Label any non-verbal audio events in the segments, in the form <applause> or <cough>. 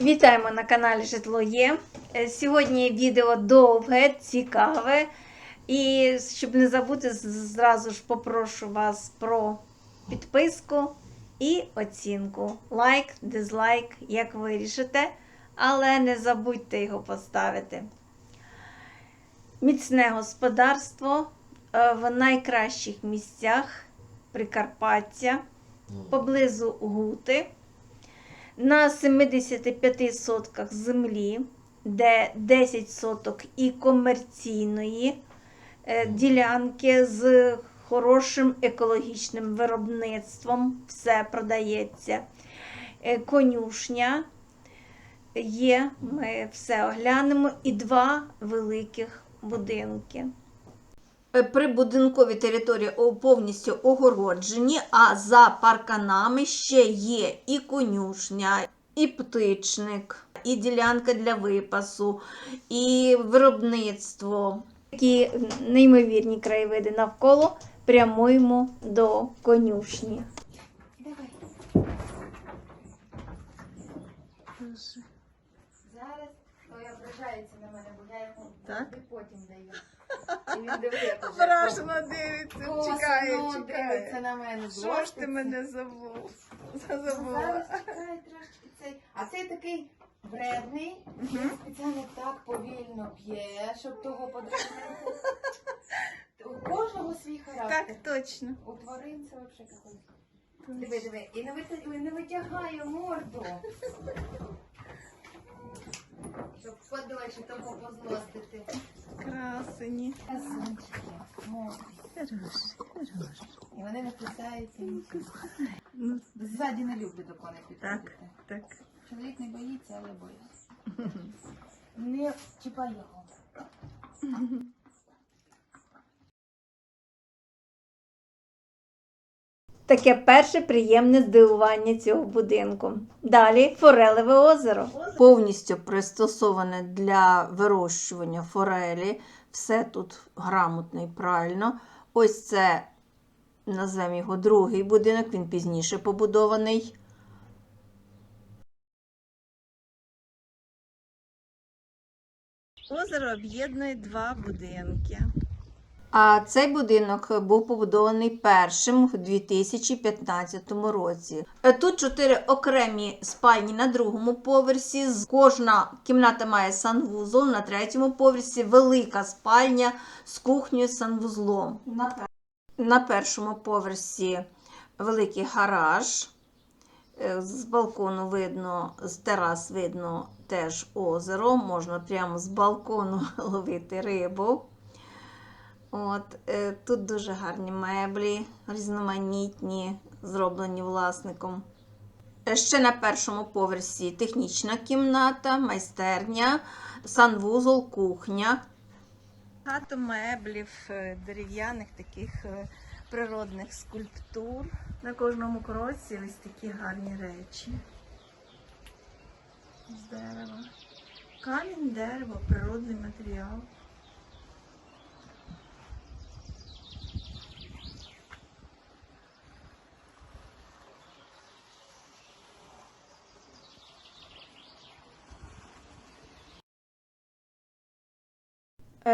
Вітаємо на каналі Житло Є. Е, Сьогодні відео довге, цікаве. І щоб не забути, зразу ж попрошу вас про підписку і оцінку. Лайк, дизлайк, як вирішите, але не забудьте його поставити. Міцне господарство е, в найкращих місцях Прикарпаття, поблизу Гути на 75 сотках землі, де 10 соток і комерційної е, ділянки з хорошим екологічним виробництвом, все продається. Е, Конюшня є, ми все оглянемо, і два великих будинки. Е, Прибудинкові території повністю огороджені, а за парканами ще є і конюшня, і птичник, і ділянка для випасу, і виробництво. Такі неймовірні краєвиди навколо прямуємо до конюшні. Зараз ображається на мене, бо я йому потім даю. Ображено дивиться, косо, чекає, ну, дивиться чекає. на мене. Що ж ти злоститься. мене забув? Забула. Зараз чекай трошки цей. А цей такий вредний, він спеціально так повільно п'є, щоб того подразнити. У кожного свій характер. Так, точно. У тварин це взагалі какой. Диви, диви, і не, і не витягає морду. Щоб подольше того позлостити. Красені. Хороші, хороші. І вони не кусаються. Ну, Ззаді не люблю до коней так, так. Чоловік не боїться, але боїться. <laughs> Не чіпай його. <laughs> Таке перше приємне здивування цього будинку. Далі форелеве озеро. Повністю пристосоване для вирощування форелі. Все тут грамотно і правильно. Ось це, назвемо його другий будинок, він пізніше побудований. Озеро об'єднує два будинки. А цей будинок був побудований першим у 2015 році. Е, Тут чотири окремі спальні на другому поверсі. З- Кожна кімната має санвузол. На третьому поверсі велика спальня з кухнею санвузлом. На, на першому поверсі великий гараж. Е, З балкону видно, з терас видно теж озеро. Можна прямо з балкону <laughs> ловити рибу. От, е, тут дуже гарні меблі, різноманітні, зроблені власником. Е, Ще на першому поверсі технічна кімната, майстерня, санвузол, кухня. Багато меблів, е, дерев'яних таких природних скульптур. На кожному кроці ось такі гарні речі. З дерева. Камінь, дерево, природний матеріал.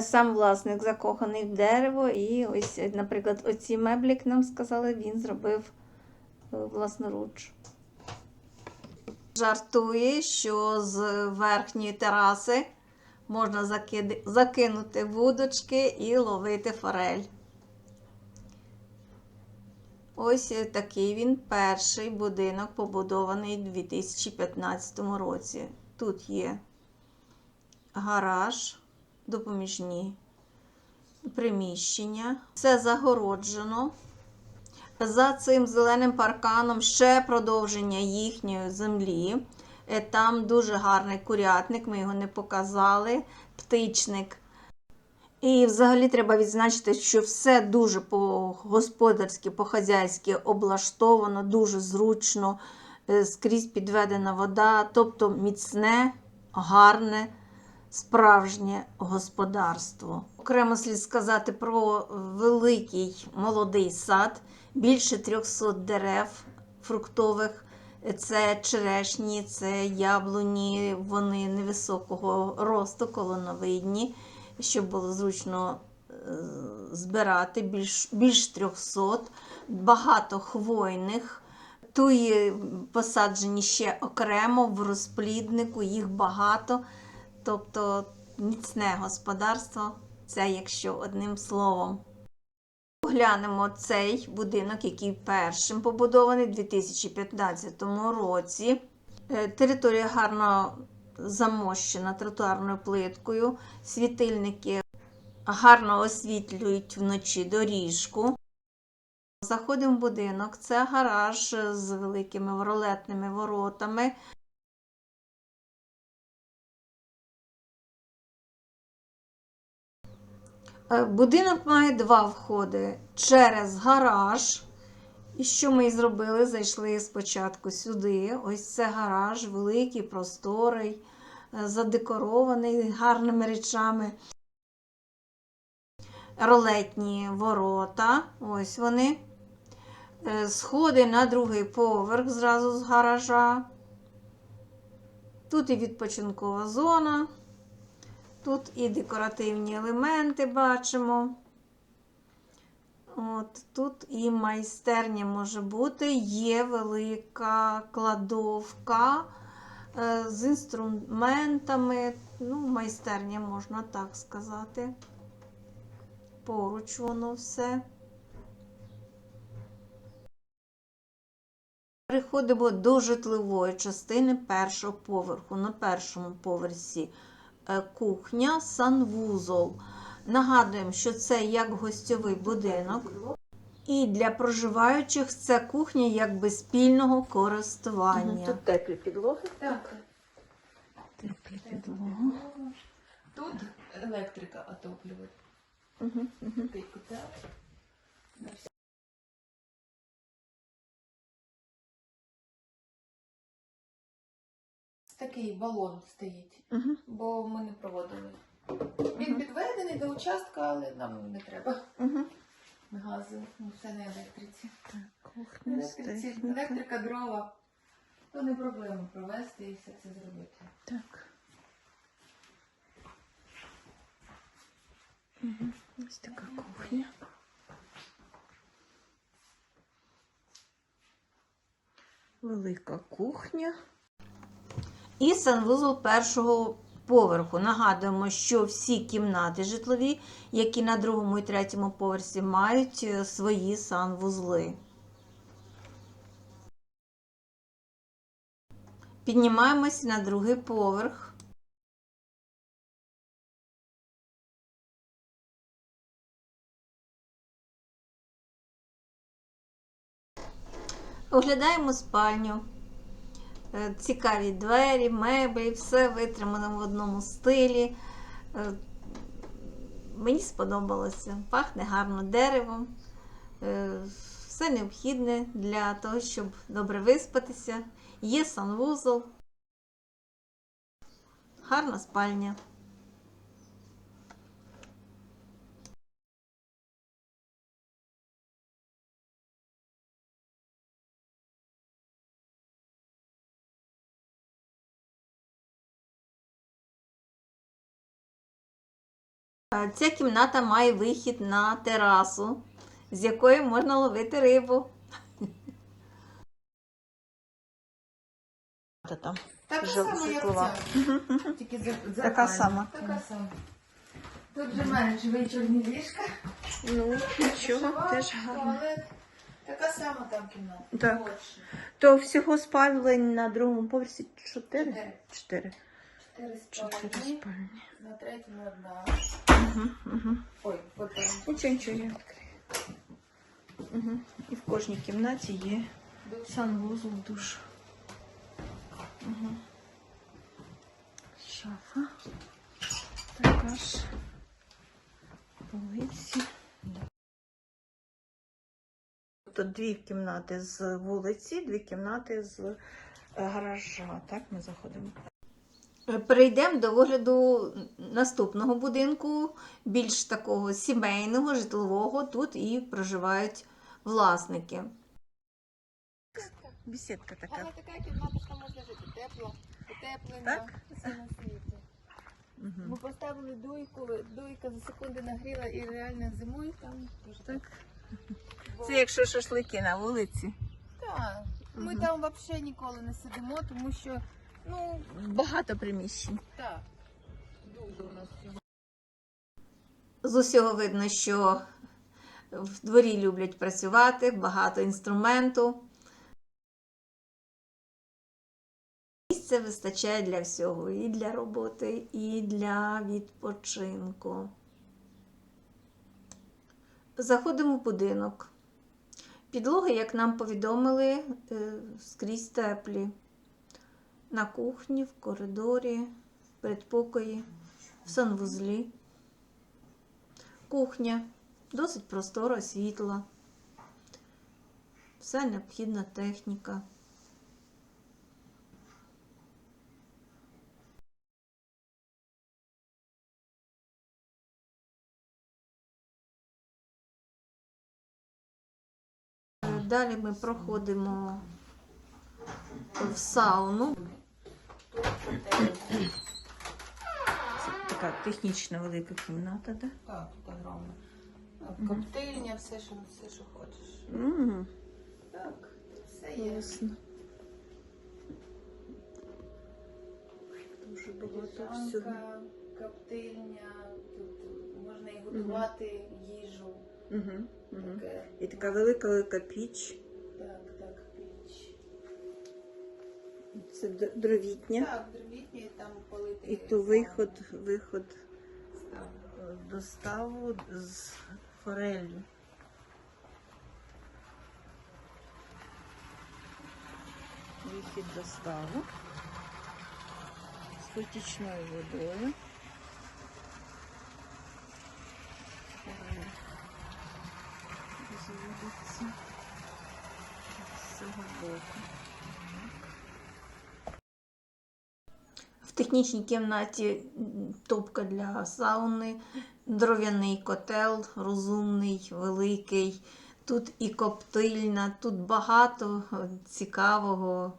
Сам власник закоханий в дерево, і ось, е, наприклад, оці меблі, як нам сказали, він зробив е, власноруч. Жартує, що з верхньої тераси можна закиди- закинути вудочки і ловити форель. Ось е, такий він перший будинок, побудований у 2015 році. Тут є гараж, допоміжні приміщення. Все загороджено. За цим зеленим парканом ще продовження їхньої землі. Е, Там дуже гарний курятник, ми його не показали, птичник. І взагалі треба відзначити, що все дуже по-господарськи, по-хазяйськи облаштовано, дуже зручно, е, скрізь підведена вода, тобто міцне, гарне, справжнє господарство. Окремо слід сказати про великий молодий сад, більше 300 дерев фруктових, Це черешні, це яблуні, вони невисокого росту, колоновидні, щоб було зручно е, збирати більш, більш 300, багато хвойних. Туї посаджені ще окремо в розпліднику, їх багато. Тобто міцне господарство, це якщо одним словом. Поглянемо цей будинок, який першим побудований у 2015 році. Е, Територія гарно замощена тротуарною плиткою. Світильники гарно освітлюють вночі доріжку. Заходимо в будинок. Це гараж з великими ролетними воротами. Будинок має два входи через гараж. І що ми і зробили? Зайшли спочатку сюди. Ось це гараж, великий, просторий, е, задекорований гарними речами. Ролетні ворота. Ось вони. Е, Сходи на другий поверх зразу з гаража. Тут і відпочинкова зона. Тут і декоративні елементи бачимо. От, тут і майстерня може бути, є велика кладовка е, з інструментами. Ну, майстерня, можна так сказати. Поруч воно все. Переходимо до житлової частини першого поверху. На першому поверсі кухня, санвузол. Нагадуємо, що це як гостьовий будинок. І для проживаючих це кухня якби спільного користування. Тут теплі підлоги. Так. Теплі підлоги. Тут електрика отоплювати. Угу, угу. Такий балон стоїть, Угу. бо ми не проводили. Він підведений до участка, але нам не треба Угу. газу. Ну, все на електриці. Кухня, Електриці, техніка. електрика, дрова. То не проблема провести і все це зробити. Так. Угу. Ось така кухня. Велика кухня. І санвузол першого поверху. Нагадуємо, що всі кімнати житлові, які на другому і третьому поверсі, мають е, свої санвузли. Піднімаємось на другий поверх. Оглядаємо спальню. Е, Цікаві двері, меблі, все витримано в одному стилі. Е, Мені сподобалося. Пахне гарно деревом. Е, Все необхідне для того, щоб добре виспатися. Є санвузол. Гарна спальня. Ця кімната має вихід на терасу, з якої можна ловити рибу. Там. Так Жил- само, як ця. Тільки за, Така зеркальна. сама. Така сама. Тут же менш вечірні ліжка. Ну, нічого, теж гарно. туалет. Така сама там кімната. Так. Молодша. То всього спалень на другому поверсі чотири? Чотири. Чотири. Чотири спальні. На третьому одна. Угу, угу. Ой, потім. Нічого, нічого, я відкрию. Угу. І в кожній кімнаті є санвузол, душ. Угу. Шафа. Така ж. Полиці. Тут дві кімнати з вулиці, дві кімнати з е, гаража. Так, ми заходимо. Перейдемо до огляду наступного будинку, більш такого сімейного, житлового. Тут і проживають власники. Бесідка така. Але така кімната, що можна жити. Тепло, утеплена, Так? все на світі. Ми Угу. поставили дуйку, дуйка за секунди нагріла і реально зимою там дуже Так. Бо- <laughs> Це якщо шашлики на вулиці. Так. Ми Мгм. там взагалі ніколи не сидимо, тому що ну Багато приміщень. так. Дуже у нас всього. З усього видно, що в дворі люблять працювати, багато інструменту. Місця вистачає для всього, і для роботи, і для відпочинку. Заходимо в будинок. Підлоги, як нам повідомили, е, скрізь теплі. На кухні, в коридорі, в передпокої, в санвузлі. Кухня, досить простора, світла. Вся необхідна техніка. Далі ми проходимо в сауну. Це така технічна велика кімната, так? Так, тут огромно. Коптильня, все, що все, що хочеш. Угу. Так, все є. Ясно. Дуже багато всього. Коптильня, тут можна і готувати їжу. Угу. Угу. Таке, І така велика велика піч. Це дровітня. Так, дровітні там палити. І то виход, виход е, до ставу з форелью. Вихід до ставу з потічною водою. Розводиться з цього боку. Технічній кімнаті топка для сауни, дров'яний котел, розумний, великий. Тут і коптильна, тут багато е, цікавого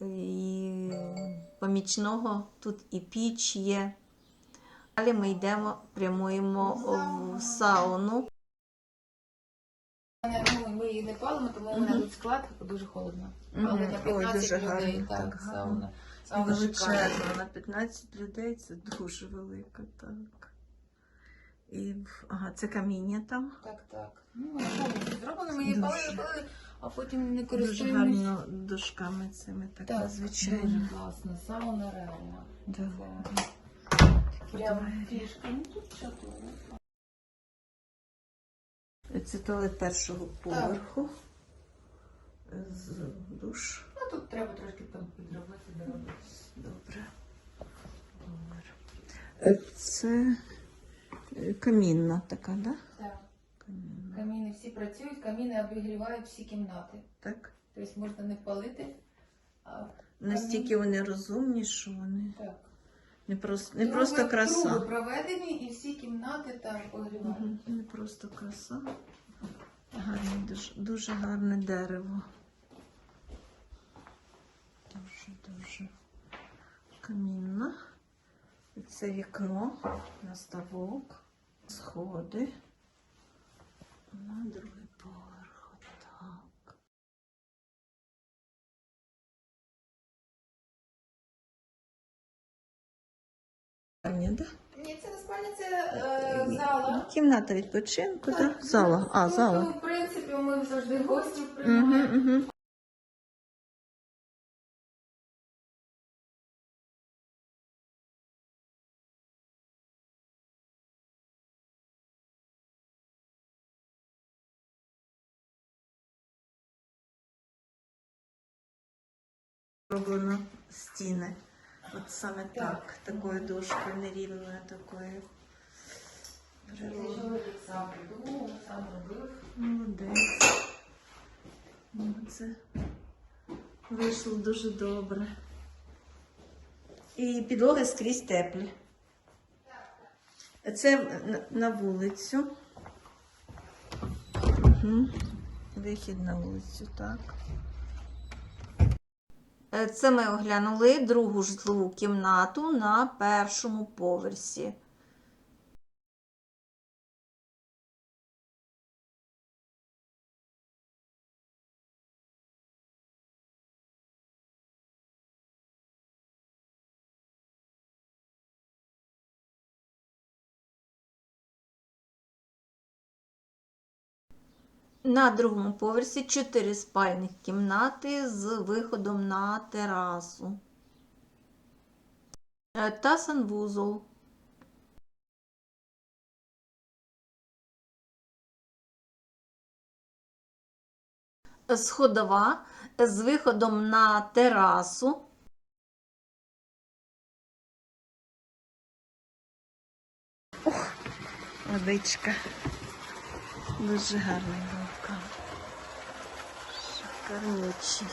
і помічного. Тут і піч є. Далі ми йдемо, прямуємо в сауну. Мене- Ми її не палимо, тому Мгм. вона тут склад, дуже холодно. Мгм. Але на Ой, 15 дуже людей, так, так, гарно. сауна. Сауна шикарна. на 15 людей це дуже велика, так. І в- ага, це каміння там. Так, так. Ну, повністю зроблено, ми її Дуже. палили, палили, а потім не Дуже користуємось. гарно дошками цими така Так, звичайно. Дуже класно, сауна реально. Да. Це Прям фішка. Ну тут що? Це туалет першого поверху. З душ. Ну тут треба трошки там підробити, доробити. Добре. Добре. Це е, камінна така, да? Так. Камінна. Каміни всі працюють, каміни обігрівають всі кімнати. Так? Тобто можна не палити, а Настільки вони розумні, що вони так. Не просто, не Труби- просто краса. Труби проведені і всі кімнати там погрівають. Мгм, Не просто краса. Гарне, дуже, дуже гарне дерево. Дуже, дуже камінна. І Це вікно на ставок, сходи. На другий Ні, да? Ні, це не спальня, це е, зала. Кімната відпочинку, так? Зала. А, Ну, зала. В принципі, ми завжди гості Угу, приймаємо. угу. Зроблено стіни. От саме так, такою дошкою нерівною, такою. Цей Природною. чоловік сам придумав, сам робив. Молодець. Ну, Це вийшло дуже добре. І підлоги скрізь теплі. Це на- на вулицю. Угу. Вихід на вулицю, так. Е, Це ми оглянули другу житлову кімнату на першому поверсі. На другому поверсі 4 спальних кімнати з виходом на терасу Е, та санвузол. Сходова з виходом на терасу. Водичка. Дуже гарний Шикарнючий.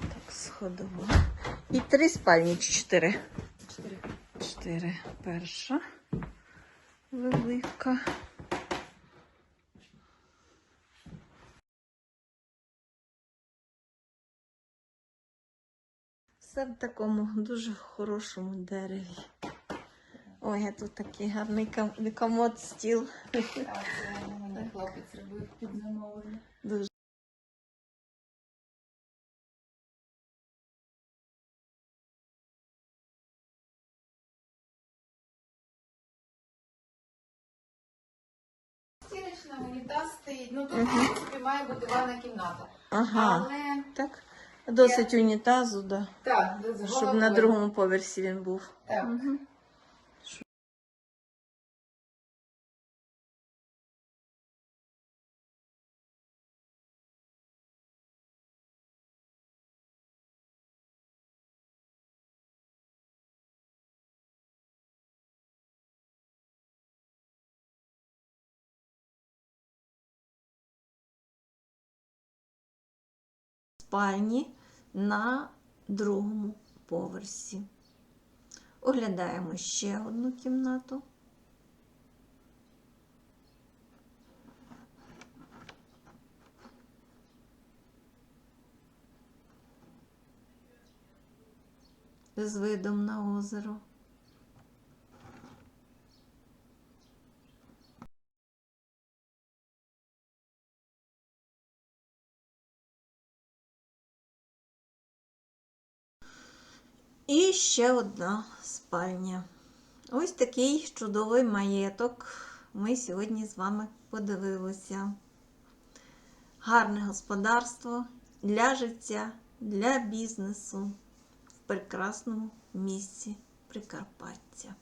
Так, сходово. І три спальні чи чотири? Чотири. Чотири. Перша велика. В такому дуже хорошому дереві. Ой, а тут такий гарний комод стіл. А це мене хлопець робив під замовлення. Дуже. Стіночна унітаз стоїть. Ну тут, в принципі, має бути ванна кімната. Ага. Але Так. Досить унітазу, да. так, з щоб на головою. другому поверсі він був. Так. Мгм. спальні на другому поверсі. Оглядаємо ще одну кімнату. З видом на озеро. І ще одна спальня. Ось такий чудовий маєток ми сьогодні з вами подивилися. Гарне господарство для життя, для бізнесу в прекрасному місці Прикарпаття.